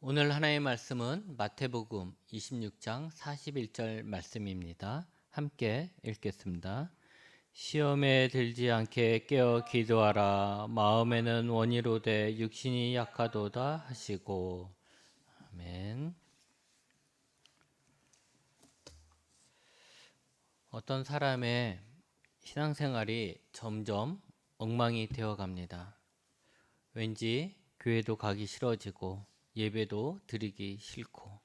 오늘 하나의 말씀은 마태복음 26장 41절 말씀입니다. 함께 읽겠습니다. 시험에 들지 않게 깨어 기도하라. 마음에는 원이로되 육신이 약하도다 하시고 아멘. 어떤 사람의 신앙생활이 점점 엉망이 되어 갑니다. 왠지 교회도 가기 싫어지고 예배도 드리기 싫고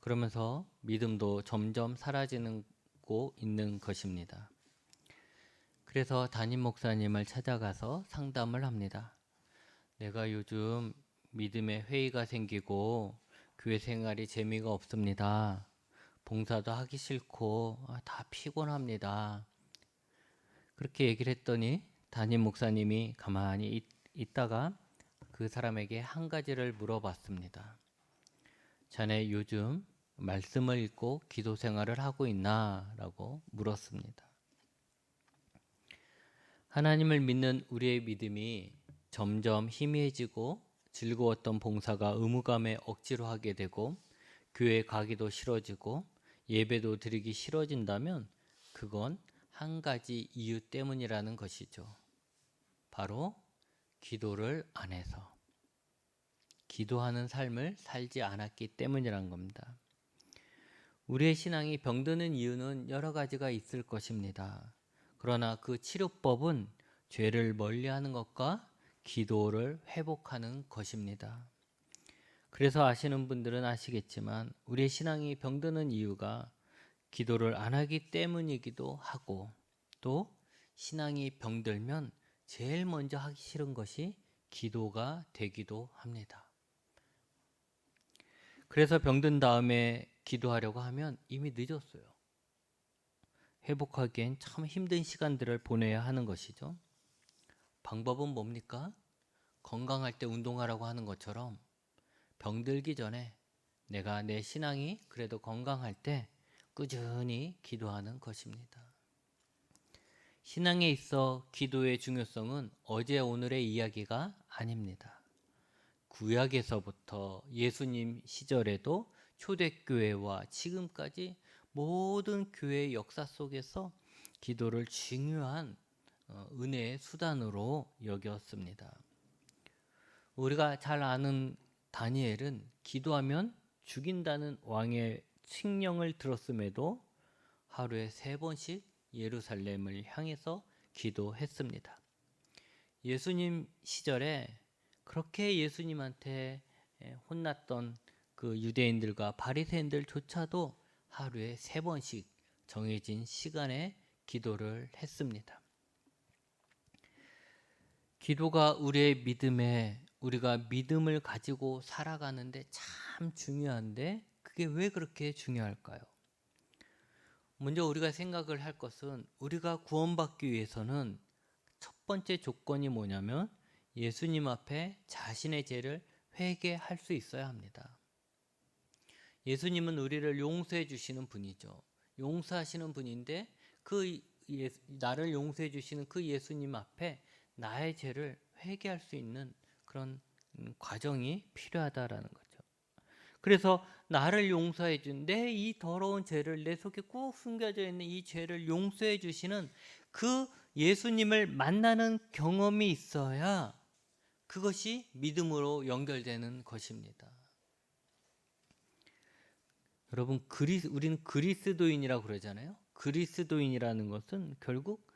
그러면서 믿음도 점점 사라지고 있는 것입니다. 그래서 담임 목사님을 찾아가서 상담을 합니다. 내가 요즘 믿음의 회의가 생기고 교회 생활이 재미가 없습니다. 봉사도 하기 싫고 아, 다 피곤합니다. 그렇게 얘기를 했더니 담임 목사님이 가만히 있, 있다가 그 사람에게 한 가지를 물어봤습니다. 자네 요즘 말씀을 읽고 기도 생활을 하고 있나? 라고 물었습니다. 하나님을 믿는 우리의 믿음이 점점 희미해지고 즐거웠던 봉사가 의무감에 억지로 하게 되고 교회 가기도 싫어지고 예배도 드리기 싫어진다면 그건 한 가지 이유 때문이라는 것이죠. 바로 기도를 안 해서 기도하는 삶을 살지 않았기 때문이란 겁니다. 우리의 신앙이 병드는 이유는 여러 가지가 있을 것입니다. 그러나 그 치료법은 죄를 멀리하는 것과 기도를 회복하는 것입니다. 그래서 아시는 분들은 아시겠지만 우리의 신앙이 병드는 이유가 기도를 안 하기 때문이기도 하고 또 신앙이 병들면 제일 먼저 하기 싫은 것이 기도가 되기도 합니다. 그래서 병든 다음에 기도하려고 하면 이미 늦었어요. 회복하기엔 참 힘든 시간들을 보내야 하는 것이죠. 방법은 뭡니까? 건강할 때 운동하라고 하는 것처럼 병들기 전에 내가 내 신앙이 그래도 건강할 때 꾸준히 기도하는 것입니다. 신앙에 있어 기도의 중요성은 어제 오늘의 이야기가 아닙니다. 구약에서부터 예수님 시절에도 초대교회와 지금까지 모든 교회의 역사 속에서 기도를 중요한 어, 은혜의 수단으로 여겼습니다. 우리가 잘 아는 다니엘은 기도하면 죽인다는 왕의 칙령을 들었음에도 하루에 세 번씩 예루살렘을 향해서 기도했습니다. 예수님 시절에 그렇게 예수님한테 혼났던 그 유대인들과 바리새인들조차도 하루에 세 번씩 정해진 시간에 기도를 했습니다. 기도가 우리의 믿음에 우리가 믿음을 가지고 살아가는데 참 중요한데 그게 왜 그렇게 중요할까요? 먼저 우리가 생각을 할 것은 우리가 구원받기 위해서는 첫 번째 조건이 뭐냐면 예수님 앞에 자신의 죄를 회개할 수 있어야 합니다. 예수님은 우리를 용서해 주시는 분이죠. 용서하시는 분인데 그 예, 나를 용서해 주시는 그 예수님 앞에 나의 죄를 회개할 수 있는 그런 음, 과정이 필요하다라는 거죠. 그래서 나를 용서해 준 내 이 더러운 죄를 내 속에 꾹 숨겨져 있는 이 죄를 용서해 주시는 그 예수님을 만나는 경험이 있어야 그것이 믿음으로 연결되는 것입니다. 여러분 그리스 우리는 그리스도인이라고 그러잖아요. 그리스도인이라는 것은 결국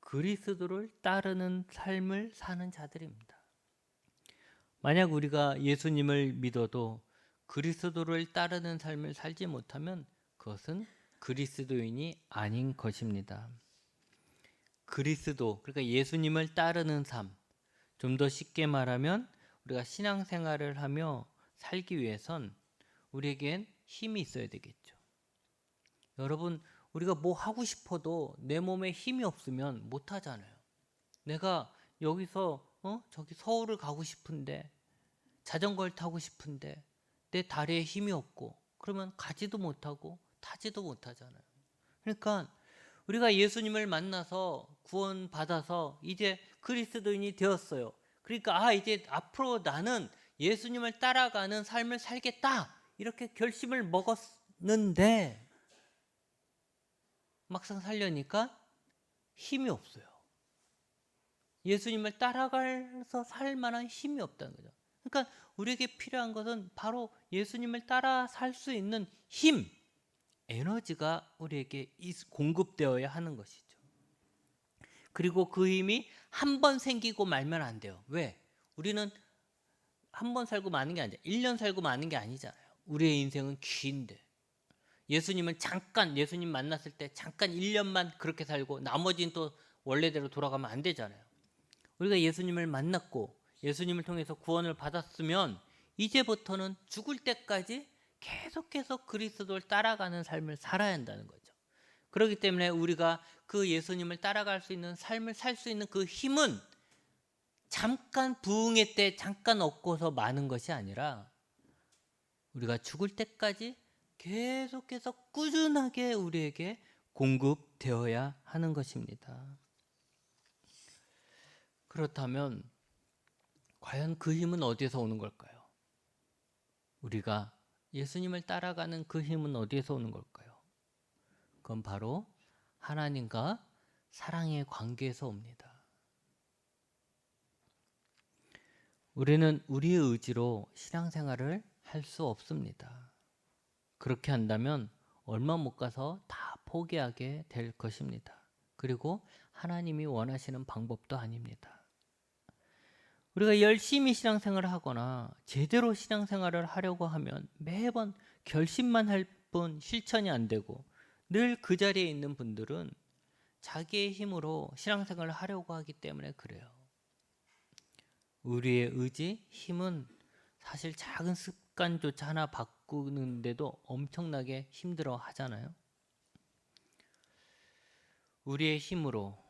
그리스도를 따르는 삶을 사는 자들입니다. 만약 우리가 예수님을 믿어도 그리스도를 따르는 삶을 살지 못하면 그것은 그리스도인이 아닌 것입니다. 그리스도 그러니까 예수님을 따르는 삶. 좀 더 쉽게 말하면 우리가 신앙생활을 하며 살기 위해선 우리에겐 힘이 있어야 되겠죠. 여러분 우리가 뭐 하고 싶어도 내 몸에 힘이 없으면 못 하잖아요. 내가 여기서 어? 저기 서울을 가고 싶은데 자전거를 타고 싶은데 내 다리에 힘이 없고 그러면 가지도 못하고 타지도 못하잖아요. 그러니까 우리가 예수님을 만나서 구원 받아서 이제 그리스도인이 되었어요. 그러니까 아 이제 앞으로 나는 예수님을 따라가는 삶을 살겠다 이렇게 결심을 먹었는데 막상 살려니까 힘이 없어요. 예수님을 따라가서 살 만한 힘이 없다는 거죠. 그러니까 우리에게 필요한 것은 바로 예수님을 따라 살 수 있는 힘, 에너지가 우리에게 있- 공급되어야 하는 것이죠. 그리고 그 힘이 한 번 생기고 말면 안 돼요. 왜? 우리는 한 번 살고 마는 게 아니잖아요. 1년 살고 마는 게 아니잖아요. 우리의 인생은 긴데. 예수님을 잠깐 예수님 만났을 때 잠깐 1년만 그렇게 살고 나머지는 또 원래대로 돌아가면 안 되잖아요. 우리가 예수님을 만났고 예수님을 통해서 구원을 받았으면 이제부터는 죽을 때까지 계속해서 그리스도를 따라가는 삶을 살아야 한다는 거죠. 그렇기 때문에 우리가 그 예수님을 따라갈 수 있는 삶을 살 수 있는 그 힘은 잠깐 부흥회 때 잠깐 얻고서 마는 것이 아니라 우리가 죽을 때까지 계속해서 꾸준하게 우리에게 공급되어야 하는 것입니다. 그렇다면 과연 그 힘은 어디에서 오는 걸까요? 우리가 예수님을 따라가는 그 힘은 어디에서 오는 걸까요? 그건 바로 하나님과 사랑의 관계에서 옵니다. 우리는 우리의 의지로 신앙생활을 할 수 없습니다. 그렇게 한다면 얼마 못 가서 다 포기하게 될 것입니다. 그리고 하나님이 원하시는 방법도 아닙니다. 우리가 열심히 신앙생활을 하거나 제대로 신앙생활을 하려고 하면 매번 결심만 할 뿐 실천이 안 되고 늘 그 자리에 있는 분들은 자기의 힘으로 신앙생활을 하려고 하기 때문에 그래요. 우리의 의지, 힘은 사실 작은 습관조차 하나 바꾸는데도 엄청나게 힘들어 하잖아요. 우리의 힘으로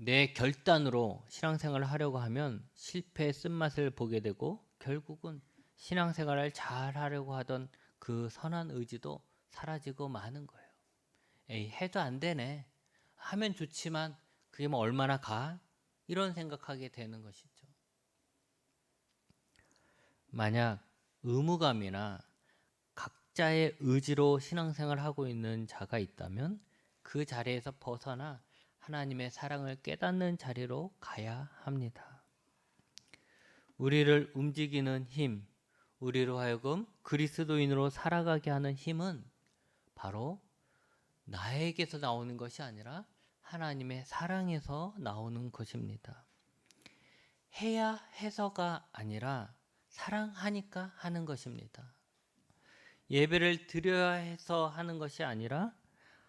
내 결단으로 신앙생활을 하려고 하면 실패의 쓴맛을 보게 되고 결국은 신앙생활을 잘 하려고 하던 그 선한 의지도 사라지고 마는 거예요. 에이, 해도 안 되네. 하면 좋지만 그게 뭐 얼마나 가? 이런 생각하게 되는 것이죠. 만약 의무감이나 각자의 의지로 신앙생활을 하고 있는 자가 있다면 그 자리에서 벗어나 하나님의 사랑을 깨닫는 자리로 가야 합니다. 우리를 움직이는 힘, 우리로 하여금 그리스도인으로 살아가게 하는 힘은 바로 나에게서 나오는 것이 아니라 하나님의 사랑에서 나오는 것입니다. 해야 해서가 아니라 사랑하니까 하는 것입니다. 예배를 드려야 해서 하는 것이 아니라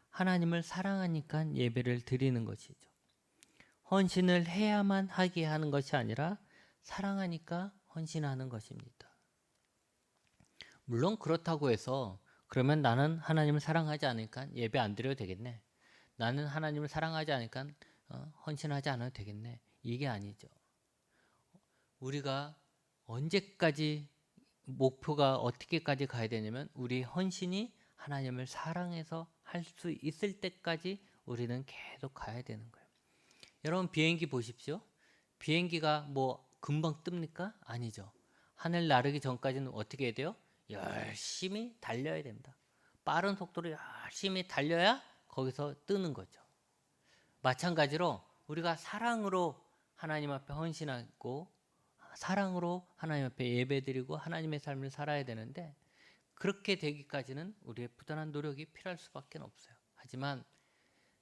하나님을 사랑하니까 예배를 드리는 것이죠. 헌신을 해야만 하게 하는 것이 아니라 사랑하니까 헌신하는 것입니다. 물론 그렇다고 해서 그러면 나는 하나님을 사랑하지 않으니까 예배 안 드려도 되겠네. 나는 하나님을 사랑하지 않으니까 어, 헌신하지 않아도 되겠네. 이게 아니죠. 우리가 언제까지 목표가 어떻게까지 가야 되냐면 우리 헌신이 하나님을 사랑해서 할 수 있을 때까지 우리는 계속 가야 되는 거예요. 여러분 비행기 보십시오. 비행기가 뭐 금방 뜹니까? 아니죠. 하늘 나르기 전까지는 어떻게 해야 돼요? 열심히 달려야 됩니다. 빠른 속도로 열심히 달려야 거기서 뜨는 거죠. 마찬가지로 우리가 사랑으로 하나님 앞에 헌신하고 사랑으로 하나님 앞에 예배드리고 하나님의 삶을 살아야 되는데 그렇게 되기까지는 우리의 부단한 노력이 필요할 수밖에 없어요. 하지만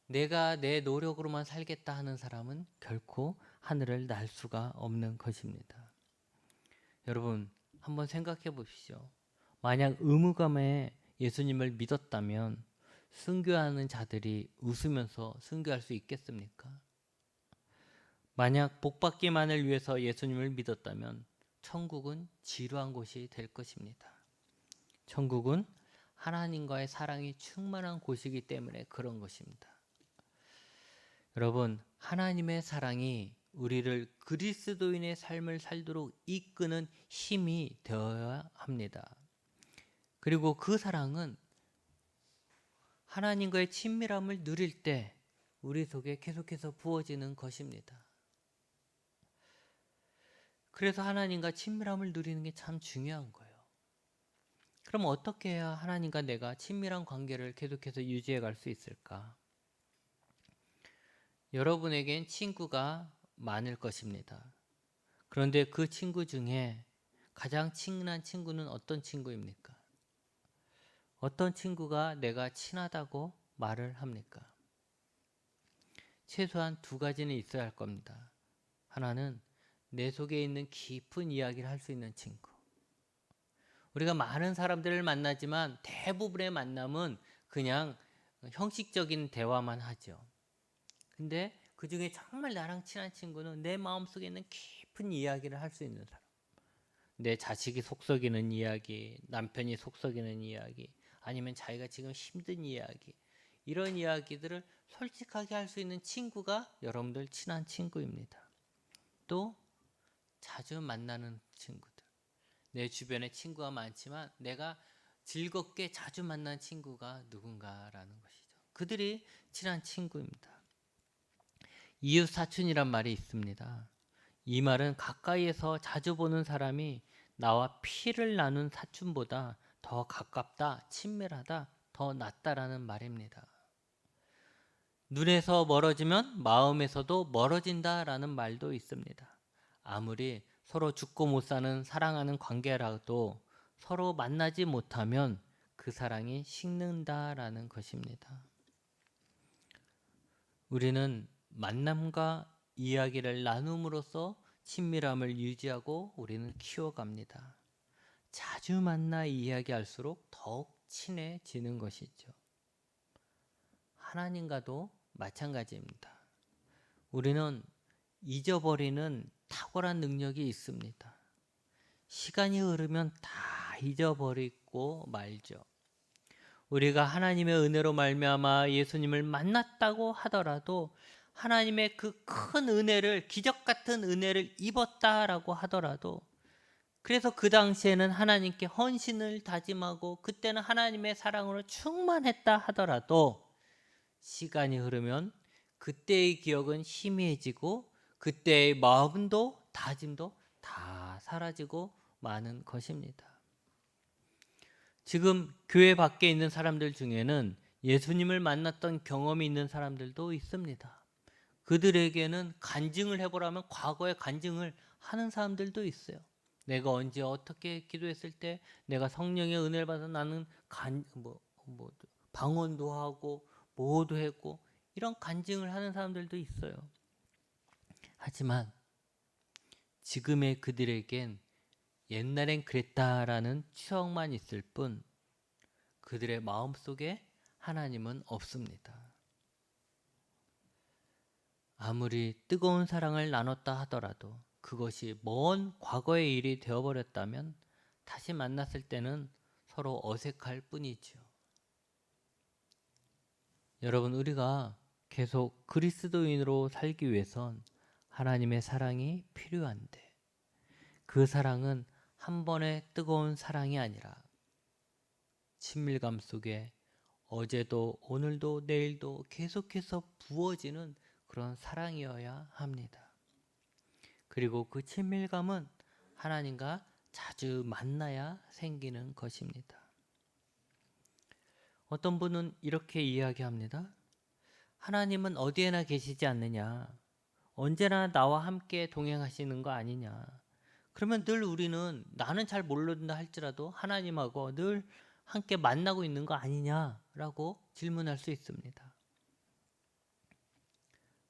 내가 내 노력으로만 살겠다 하는 사람은 결코 하늘을 날 수가 없는 것입니다. 여러분 한번 생각해 보십시오. 만약 의무감에 예수님을 믿었다면 순교하는 자들이 웃으면서 순교할 수 있겠습니까? 만약 복받기만을 위해서 예수님을 믿었다면 천국은 지루한 곳이 될 것입니다. 천국은 하나님과의 사랑이 충만한 곳이기 때문에 그런 것입니다. 여러분, 하나님의 사랑이 우리를 그리스도인의 삶을 살도록 이끄는 힘이 되어야 합니다. 그리고 그 사랑은 하나님과의 친밀함을 누릴 때 우리 속에 계속해서 부어지는 것입니다. 그래서 하나님과 친밀함을 누리는 게 참 중요한 거예요. 그럼 어떻게 해야 하나님과 내가 친밀한 관계를 계속해서 유지해 갈 수 있을까? 여러분에겐 친구가 많을 것입니다. 그런데 그 친구 중에 가장 친한 친구는 어떤 친구입니까? 어떤 친구가 내가 친하다고 말을 합니까? 최소한 두 가지는 있어야 할 겁니다. 하나는 내 속에 있는 깊은 이야기를 할 수 있는 친구. 우리가 많은 사람들을 만나지만 대부분의 만남은 그냥 형식적인 대화만 하죠. 근데 그 중에 정말 나랑 친한 친구는 내 마음속에 있는 깊은 이야기를 할 수 있는 사람. 내 자식이 속썩이는 이야기, 남편이 속썩이는 이야기, 아니면 자기가 지금 힘든 이야기, 이런 이야기들을 솔직하게 할 수 있는 친구가 여러분들 친한 친구입니다. 또 자주 만나는 친구들. 내 주변에 친구가 많지만 내가 즐겁게 자주 만난 친구가 누군가라는 것이죠. 그들이 친한 친구입니다. 이웃 사촌이란 말이 있습니다. 이 말은 가까이에서 자주 보는 사람이 나와 피를 나눈 사촌보다 더 가깝다, 친밀하다, 더 낫다라는 말입니다. 눈에서 멀어지면 마음에서도 멀어진다라는 말도 있습니다. 아무리 서로 죽고 못 사는 사랑하는 관계라도 서로 만나지 못하면 그 사랑이 식는다라는 것입니다. 우리는 만남과 이야기를 나눔으로써 친밀함을 유지하고 우리는 키워갑니다. 자주 만나 이야기할수록 더욱 친해지는 것이죠. 하나님과도 마찬가지입니다. 우리는 잊어버리는 탁월한 능력이 있습니다. 시간이 흐르면 다 잊어버리고 말죠. 우리가 하나님의 은혜로 말미암아 예수님을 만났다고 하더라도 하나님의 그 큰 은혜를 기적 같은 은혜를 입었다라고 하더라도 그래서 그 당시에는 하나님께 헌신을 다짐하고 그때는 하나님의 사랑으로 충만했다 하더라도 시간이 흐르면 그때의 기억은 희미해지고 그때의 마음도 다짐도 다 사라지고 마는 것입니다. 지금 교회 밖에 있는 사람들 중에는 예수님을 만났던 경험이 있는 사람들도 있습니다. 그들에게는 간증을 해보라면 과거의 간증을 하는 사람들도 있어요. 내가 언제 어떻게 기도했을 때 내가 성령의 은혜를 받아 나는 간, 뭐, 뭐, 방언도 하고 뭐도 했고 이런 간증을 하는 사람들도 있어요. 하지만 지금의 그들에겐 옛날엔 그랬다라는 추억만 있을 뿐 그들의 마음 속에 하나님은 없습니다. 아무리 뜨거운 사랑을 나눴다 하더라도 그것이 먼 과거의 일이 되어버렸다면 다시 만났을 때는 서로 어색할 뿐이지요. 여러분, 우리가 계속 그리스도인으로 살기 위해선 하나님의 사랑이 필요한데 그 사랑은 한 번의 뜨거운 사랑이 아니라 친밀감 속에 어제도 오늘도 내일도 계속해서 부어지는 그런 사랑이어야 합니다. 그리고 그 친밀감은 하나님과 자주 만나야 생기는 것입니다. 어떤 분은 이렇게 이야기합니다. 하나님은 어디에나 계시지 않느냐. 언제나 나와 함께 동행하시는 거 아니냐. 그러면 늘 우리는 나는 잘 모른다 할지라도 하나님하고 늘 함께 만나고 있는 거 아니냐라고 질문할 수 있습니다.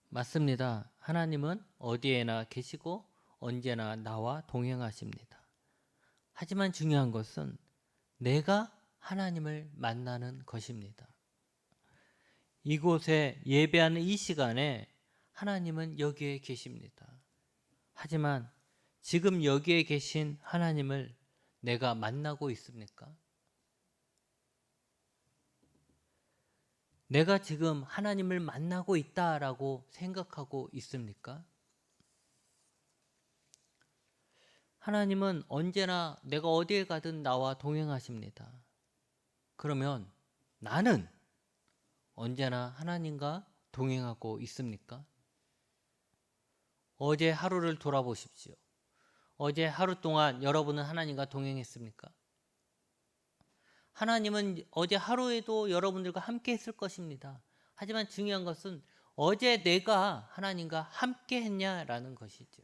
맞습니다. 하나님은 어디에나 계시고 언제나 나와 동행하십니다. 하지만 중요한 것은 내가 하나님을 만나는 것입니다. 이곳에 예배하는 이 시간에 하나님은 여기에 계십니다. 하지만 지금 여기에 계신 하나님을 내가 만나고 있습니까? 내가 지금 하나님을 만나고 있다라고 생각하고 있습니까? 하나님은 언제나 내가 어디에 가든 나와 동행하십니다. 그러면 나는 언제나 하나님과 동행하고 있습니까? 어제 하루를 돌아보십시오. 어제 하루 동안 여러분은 하나님과 동행했습니까? 하나님은 어제 하루에도 여러분들과 함께 했을 것입니다. 하지만 중요한 것은 어제 내가 하나님과 함께 했냐라는 것이죠.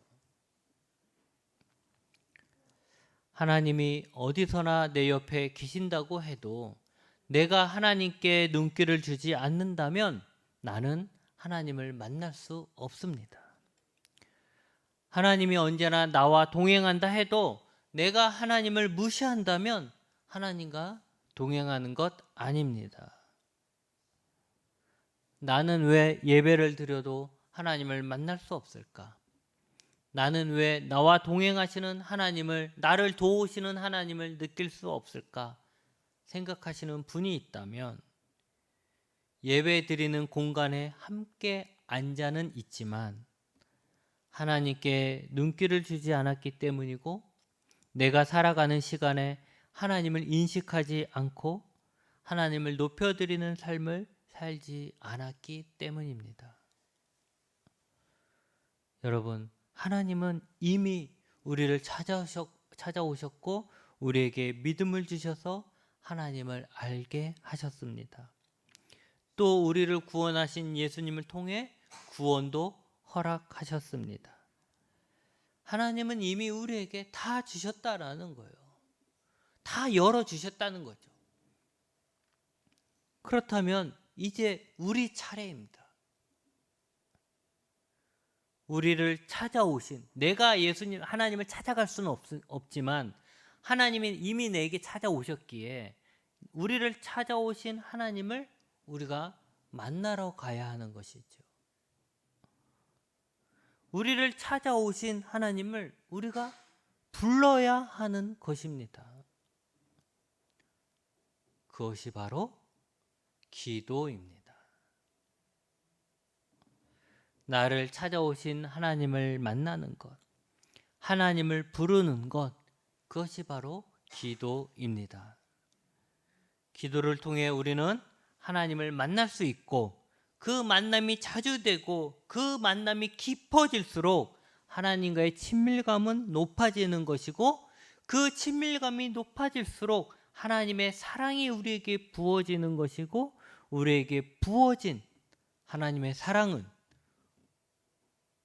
하나님이 어디서나 내 옆에 계신다고 해도 내가 하나님께 눈길을 주지 않는다면 나는 하나님을 만날 수 없습니다. 하나님이 언제나 나와 동행한다 해도 내가 하나님을 무시한다면 하나님과 동행하는 것 아닙니다. 나는 왜 예배를 드려도 하나님을 만날 수 없을까? 나는 왜 나와 동행하시는 하나님을, 나를 도우시는 하나님을 느낄 수 없을까? 생각하시는 분이 있다면 예배 드리는 공간에 함께 앉아는 있지만 하나님께 눈길을 주지 않았기 때문이고 내가 살아가는 시간에 하나님을 인식하지 않고 하나님을 높여드리는 삶을 살지 않았기 때문입니다. 여러분, 하나님은 이미 우리를 찾아오셨고 우리에게 믿음을 주셔서 하나님을 알게 하셨습니다. 또 우리를 구원하신 예수님을 통해 구원도 허락하셨습니다. 하나님은 이미 우리에게 다 주셨다라는 거예요. 다 열어 주셨다는 거죠. 그렇다면 이제 우리 차례입니다. 우리를 찾아오신 내가 예수님 하나님을 찾아갈 수는 없, 없지만 하나님이 이미 내게 찾아오셨기에 우리를 찾아오신 하나님을 우리가 만나러 가야 하는 것이죠. 우리를 찾아오신 하나님을 우리가 불러야 하는 것입니다. 그것이 바로 기도입니다. 나를 찾아오신 하나님을 만나는 것, 하나님을 부르는 것, 그것이 바로 기도입니다. 기도를 통해 우리는 하나님을 만날 수 있고 그 만남이 자주 되고 그 만남이 깊어질수록 하나님과의 친밀감은 높아지는 것이고 그 친밀감이 높아질수록 하나님의 사랑이 우리에게 부어지는 것이고 우리에게 부어진 하나님의 사랑은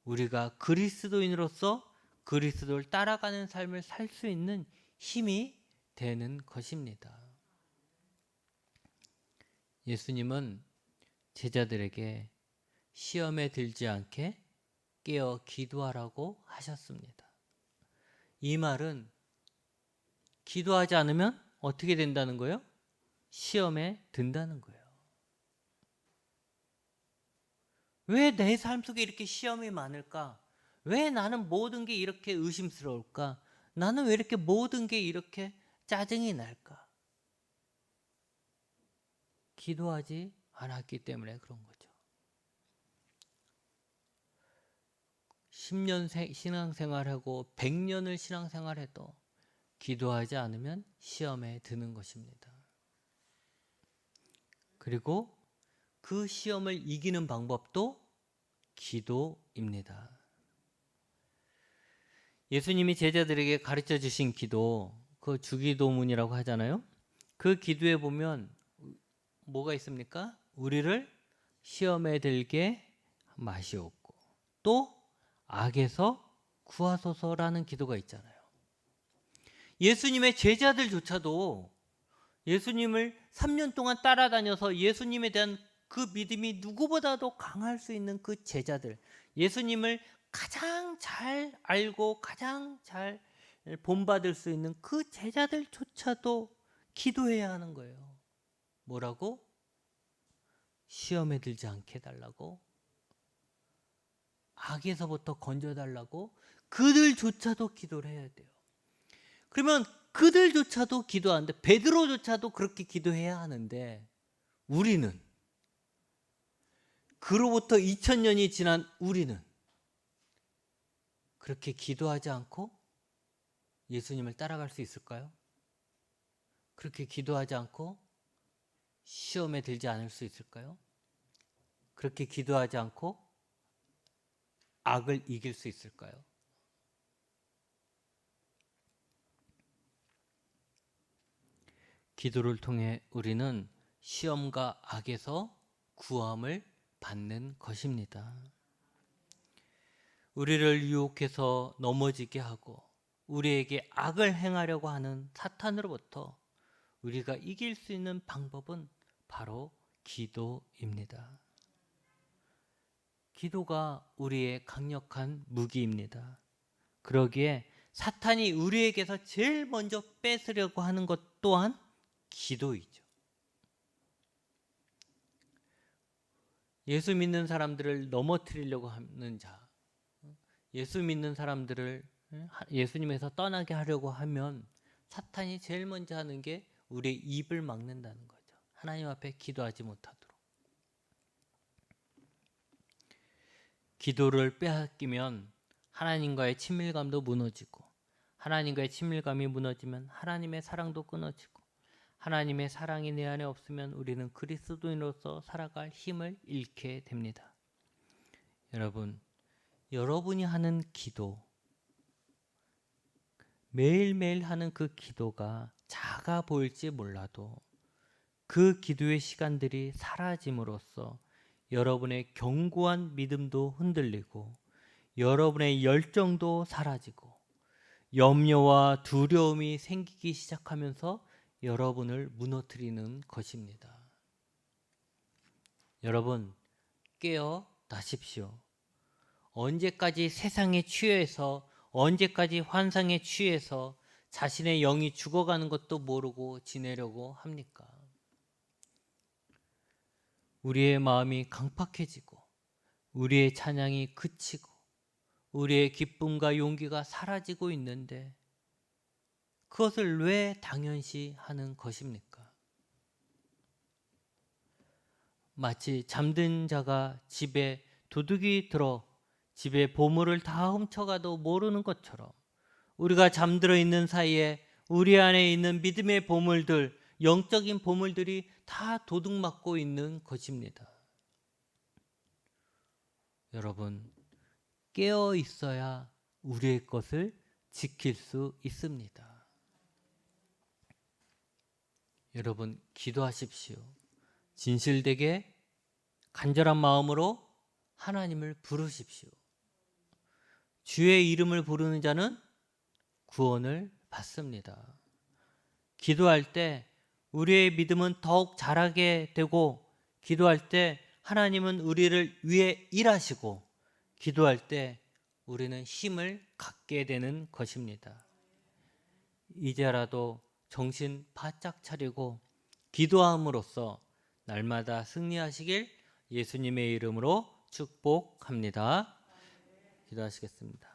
우리가 그리스도인으로서 그리스도를 따라가는 삶을 살 수 있는 힘이 되는 것입니다. 예수님은 제자들에게 시험에 들지 않게 깨어 기도하라고 하셨습니다. 이 말은 기도하지 않으면 어떻게 된다는 거예요? 시험에 든다는 거예요. 왜 내 삶 속에 이렇게 시험이 많을까? 왜 나는 모든 게 이렇게 의심스러울까? 나는 왜 이렇게 모든 게 이렇게 짜증이 날까? 기도하지 않았기 때문에 그런 거죠. 10년 신앙생활하고 100년을 신앙생활해도 기도하지 않으면 시험에 드는 것입니다. 그리고 그 시험을 이기는 방법도 기도입니다. 예수님이 제자들에게 가르쳐 주신 기도, 그 주기도문이라고 하잖아요. 그 기도에 보면 뭐가 있습니까? 우리를 시험에 들게 마시옵고 또 악에서 구하소서라는 기도가 있잖아요. 예수님의 제자들조차도 예수님을 3년 동안 따라다녀서 예수님에 대한 그 믿음이 누구보다도 강할 수 있는 그 제자들, 예수님을 가장 잘 알고 가장 잘 본받을 수 있는 그 제자들조차도 기도해야 하는 거예요. 뭐라고? 시험에 들지 않게 달라고 악에서부터 건져달라고 그들조차도 기도를 해야 돼요. 그러면 그들조차도 기도하는데 베드로조차도 그렇게 기도해야 하는데 우리는 그로부터 2000년이 지난 우리는 그렇게 기도하지 않고 예수님을 따라갈 수 있을까요? 그렇게 기도하지 않고 시험에 들지 않을 수 있을까요? 그렇게 기도하지 않고 악을 이길 수 있을까요? 기도를 통해 우리는 시험과 악에서 구함을 받는 것입니다. 우리를 유혹해서 넘어지게 하고 우리에게 악을 행하려고 하는 사탄으로부터 우리가 이길 수 있는 방법은 바로 기도입니다. 기도가 우리의 강력한 무기입니다. 그러기에 사탄이 우리에게서 제일 먼저 뺏으려고 하는 것 또한 기도이죠. 예수 믿는 사람들을 넘어뜨리려고 하는 자, 예수 믿는 사람들을 예수님에서 떠나게 하려고 하면 사탄이 제일 먼저 하는 게 우리의 입을 막는다는 거죠. 하나님 앞에 기도하지 못하도록. 기도를 빼앗기면 하나님과의 친밀감도 무너지고 하나님과의 친밀감이 무너지면 하나님의 사랑도 끊어지고 하나님의 사랑이 내 안에 없으면 우리는 그리스도인으로서 살아갈 힘을 잃게 됩니다. 여러분, 여러분이 하는 기도, 매일매일 하는 그 기도가 작아 보일지 몰라도 그 기도의 시간들이 사라짐으로써 여러분의 견고한 믿음도 흔들리고 여러분의 열정도 사라지고 염려와 두려움이 생기기 시작하면서 여러분을 무너뜨리는 것입니다. 여러분, 깨어 나십시오. 언제까지 세상에 취해서 언제까지 환상에 취해서 자신의 영이 죽어가는 것도 모르고 지내려고 합니까? 우리의 마음이 강팍해지고 우리의 찬양이 그치고 우리의 기쁨과 용기가 사라지고 있는데 그것을 왜 당연시 하는 것입니까? 마치 잠든 자가 집에 도둑이 들어 집에 보물을 다 훔쳐가도 모르는 것처럼 우리가 잠들어 있는 사이에 우리 안에 있는 믿음의 보물들, 영적인 보물들이 다 도둑맞고 있는 것입니다. 여러분, 깨어 있어야 우리의 것을 지킬 수 있습니다. 여러분, 기도하십시오. 진실되게 간절한 마음으로 하나님을 부르십시오. 주의 이름을 부르는 자는 구원을 받습니다. 기도할 때 우리의 믿음은 더욱 자라게 되고 기도할 때 하나님은 우리를 위해 일하시고 기도할 때 우리는 힘을 갖게 되는 것입니다. 이제라도 정신 바짝 차리고 기도함으로써 날마다 승리하시길 예수님의 이름으로 축복합니다. 기도하시겠습니다.